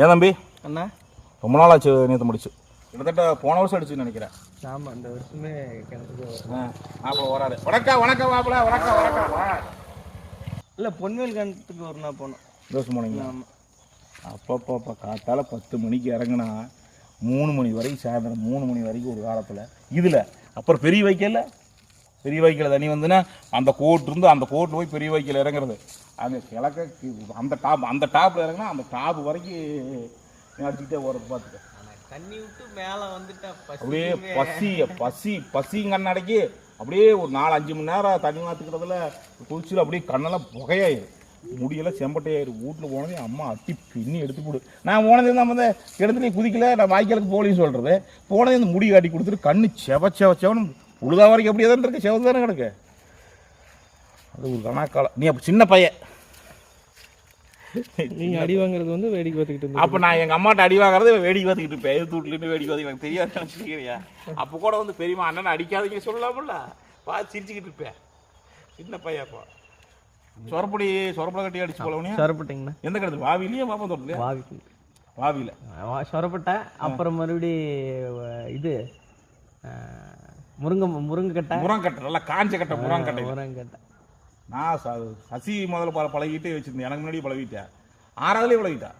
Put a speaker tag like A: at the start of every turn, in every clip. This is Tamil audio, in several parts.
A: ஏன் தம்பி?
B: அண்ணா.
A: ரொம்ப நாள் ஆச்சு நேற்று முடிச்சு. கிட்டத்தட்ட போன வருஷம் அடிச்சுன்னு நினைக்கிறேன்.
B: ஆமாம் இந்த வருஷமே கிணத்துக்கு
A: மாப்பிள்ள வராது வணக்கம் வணக்கம் மாப்பிள்ள வணக்கம் வணக்கம்.
B: இல்லை பொன்வேல் கிணத்துக்கு ஒரு நாள் போனோம்.
A: இந்த வருஷம் போனீங்களா?
B: ஆமாம்
A: அப்பப்போ காத்தால பத்து மணிக்கு இறங்குனா மூணு மணி வரைக்கும் சாயந்தரம் மூணு மணி வரைக்கும் ஒரு காலத்தில். இதில் அப்புறம் பெரிய வைக்கல பெரிய வைக்கல தண்ணி வந்துன்னா அந்த கோட் இருந்து அந்த கோட்டு போய் பெரிய வைக்கல இறங்குறது. அங்கே கிழக்க அந்த டாப் அந்த டாப்பில் இறங்குனா அந்த டாப் வரைக்கும் அடிச்சுக்கிட்டே போகிறது பார்த்துக்க.
B: தண்ணி விட்டு மேலே வந்துட்டா
A: அப்படியே பசி பசி பசிங்கன்னடைக்கு அப்படியே ஒரு நாலு அஞ்சு மணி நேரம் தண்ணி மாற்றுக்கிறதுல குளிச்சுல அப்படியே கண்ணெல்லாம் புகையாயிரு முடியெல்லாம் செம்பட்டையாயிரு வீட்டில் போனதே அம்மா அட்டி பின்னி எடுத்து போடு. நான் போனது தான் வந்து கிடத்துல குதிக்கல நான் வாய்க்காலுக்கு போலின்னு சொல்கிறது போனதே இந்த முடி காட்டி கொடுத்துட்டு கண்ணு செவ செவ செவனு உழுதா வரைக்கும் அப்படியே தான் இருக்கு செவந்து தானே கிடக்கு. அது ஒரு கணக்காலம் நீ அப்போ சின்ன பையன்.
B: நீங்கள் அடி வாங்குறது வந்து வேடிக்கை பார்த்துக்கிட்டு
A: அப்போ நான் எங்கள் அம்மாட்ட அடி வாங்குறது வேடிக்கை பார்த்துக்கிட்டு இருப்பேன். எது வீட்டுலேருந்து வேடிக்கை பார்த்து எனக்கு தெரியாது நினச்சிக்கிறியா? அப்போ கூட வந்து பெரியம்மா அண்ணன் அடிக்காதீங்க சொல்லலாம்ல பார்த்து சிரிச்சுக்கிட்டு இருப்பேன். சின்ன பையன் அப்போ. சொரப்பொடி சொரப்பட கட்டி அடிச்சு போலவனே
B: சொரப்பட்டிங்கண்ணா.
A: எந்த கடத்துல வாவிலேயே பாப்பா தோட்டலையா
B: வாவிக்கு.
A: வாவியில்.
B: சொரப்பட்டை அப்புறம் மறுபடி இது முருங்கை முருங்கைக்கட்டை
A: முரங்கட்டை நல்லா காஞ்ச கட்டை முரங்கட்டை
B: முருங்கக்கட்டை
A: நான் சசி முதல்ல ப பழகிட்டு வச்சிருந்தேன். எனக்கு முன்னாடி பழகிட்டேன் ஆறாவதுலேயே பழகிட்டேன்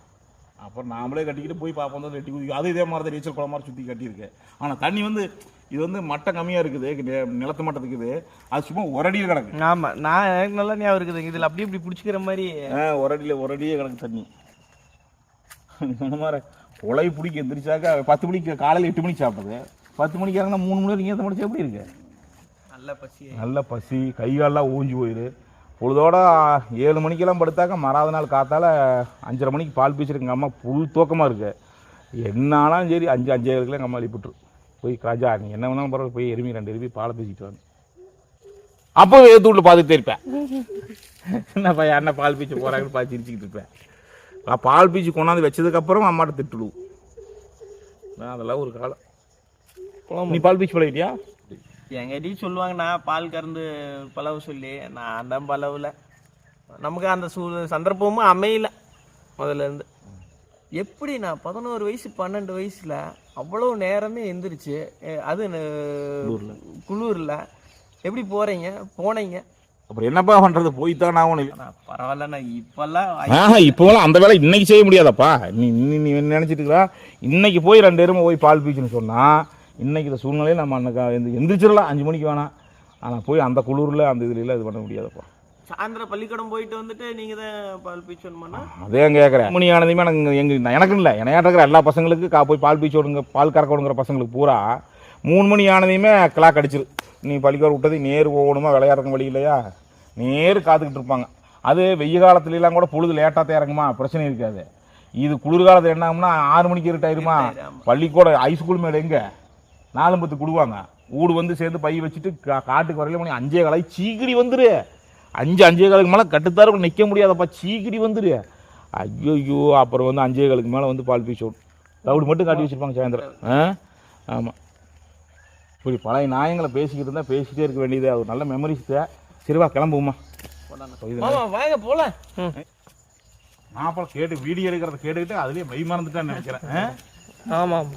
A: அப்புறம் நாமளே கட்டிக்கிட்டு போய் பார்ப்போம் வந்து வெட்டி குதிக்கும் அது இதே மாதிரி தான் நீச்சல் குளம் மாதிரி சுற்றி கட்டியிருக்கேன் ஆனால் தண்ணி வந்து இது வந்து மட்டம் கம்மியாக இருக்குது நிலத்து மட்டத்துக்கு இது. அது சும்மா ஒரு அடியில் கிடக்கு.
B: ஆமாம் நான் எனக்கு நல்லா ஞாபகம் இருக்குது. இதில் அப்படியே இப்படி பிடிச்சிக்கிற மாதிரி.
A: ஆ ஒரு அடியில் ஒரு அடியே கிடக்கு தண்ணி. சொன்ன மாதிரி உலை பிடிக்க எந்திரிச்சாக்கா பத்து மணிக்கு காலையில் எட்டு மணிக்கு சாப்பிடுது பத்து மணிக்கு இறங்கினா மூணு மணி வரைக்கும் ஏற்ற முடிச்சா எப்படி இருக்கு?
B: நல்ல பசி.
A: நல்ல பசி. கை காலெல்லாம் ஊஞ்சி போயிரு. பொழுதோட ஏழு மணிக்கெல்லாம் படுத்தாக்க மறாத நாள் காத்தால அஞ்சரை மணிக்கு பால் பீச்சிருக்கு. எங்கள் அம்மா புல் தூக்கமாக இருக்கு. என்னாலும் சரி அஞ்சு அஞ்சே ஏழுக்குலாம் எங்கள் அம்மா எழுப்பிட்டுரு. போய் ராஜா நீ என்ன வேணாலும் பரவாயில்ல போய் எருமி ரெண்டு எருமி பாலை பீச்சிட்டு வந்து அப்போ ஏத்து வீட்டில் பார்த்துட்டு இருப்பேன். என்ன பையன் அண்ணன் பால் பீச்சு போகிறாங்கன்னு பார்த்து சிரிச்சுக்கிட்டு இருப்பேன். நான் பால் பீச்சு கொண்டாந்து வச்சதுக்கப்புறம் அம்மாட்ட திட்டுடுவோம். நான் அதெல்லாம் ஒரு காலம். நீ பால் பீச்சு பழகிட்டியா?
B: எங்கிட்டயும் சொல்லுவாங்க நான் பால் கறந்து பழவு சொல்லி நான் தான் பழவுல. நமக்கு அந்த சூ சந்தர்ப்பமும் அமையல முதல்ல இருந்து. எப்படி நான் பதினோரு வயசு பன்னெண்டு வயசுல அவ்வளோ நேரமே எந்திரிச்சு அது குளூர்ல. எப்படி போறீங்க? போனீங்க.
A: அப்புறம் என்னப்பா பண்றது? போய் தான் ஆகணும்.
B: நான் பரவாயில்ல நான் இப்பெல்லாம்
A: ஆஹா இப்போலாம் அந்த வேலை இன்னைக்கு செய்ய முடியாதப்பா. நீ நீ நினைச்சிட்டு இருக்கா இன்னைக்கு போய் ரெண்டு பேரும் போய் பால் பீச்சுன்னு சொன்னா இன்னைக்கு இந்த சூழ்நிலையில் நம்ம அன்னைக்கு எந்த- எந்திரிச்சிடலாம். அஞ்சு மணிக்கு வேணாம். ஆனால் போய் அந்த குளிரில் அந்த இதுல எல்லாம் இது பண்ண முடியாதப்பா
B: சாயந்தரம் பள்ளிக்கூடம் போயிட்டு வந்துட்டு நீங்க தான் பால் பீச் வேணுமாண்ணா
A: அதே கேட்குறேன் மணி ஆனதுமே எனக்கு எங்க எனக்கு இல்லை. இருக்கிற எல்லா பசங்களுக்கு கா போய் பால் பீச்சு விடுங்க பால் கறக்க விடுங்கிற பசங்களுக்கு பூரா மூணு மணி ஆனதையுமே கிளாக் அடிச்சிரு. நீ பள்ளிக்கூடம் விட்டது நேர் போகணுமா விளையாடுறங்க வழி இல்லையா? நேர் காத்துக்கிட்டு இருப்பாங்க. அது வெய்ய காலத்துலலாம் கூட பொழுது லேட்டாக தான் இறங்குமா பிரச்சனை இருக்காது. இது குளிர்காலத்தில் என்ன ஆகும்னா ஆறு மணிக்கு இருட்டாயிருமா? பள்ளிக்கூடம் ஹைஸ்கூல் மேடு எங்க? நாலு பத்து குடுவாங்க. ஊடு வந்து சேர்ந்து பை வச்சுட்டு கா- காட்டுக்கு வரையில மணி அஞ்சே காலை சீக்கிரி வந்துரு. அஞ்சு அஞ்சே காலுக்கு மேலே கட்டுத்தாரு நிற்க முடியாதப்பா சீக்கிரி வந்துரு. ஐயோ அப்புறம் வந்து அஞ்சே காலுக்கு மேலே வந்து பால் பீச் ரவுடு மட்டும் காட்டி வச்சிருப்பாங்க சாயந்தரம். ஆ? ஆமாம் இப்படி பழைய நாயங்களை பேசிக்கிட்டு இருந்தால் பேசிக்கிட்டே இருக்க வேண்டியது அது நல்ல மெமரிஸ் சரிவா கிளம்புமா
B: வாங்க போலாம்.
A: நான் அப்புறம் கேட்டு வீடியோ எடுக்கிறத கேட்டுக்கிட்டு அதுலேயே மை மறந்துட்டான்னு நினைக்கிறேன். ஆ?
B: ஆமாம்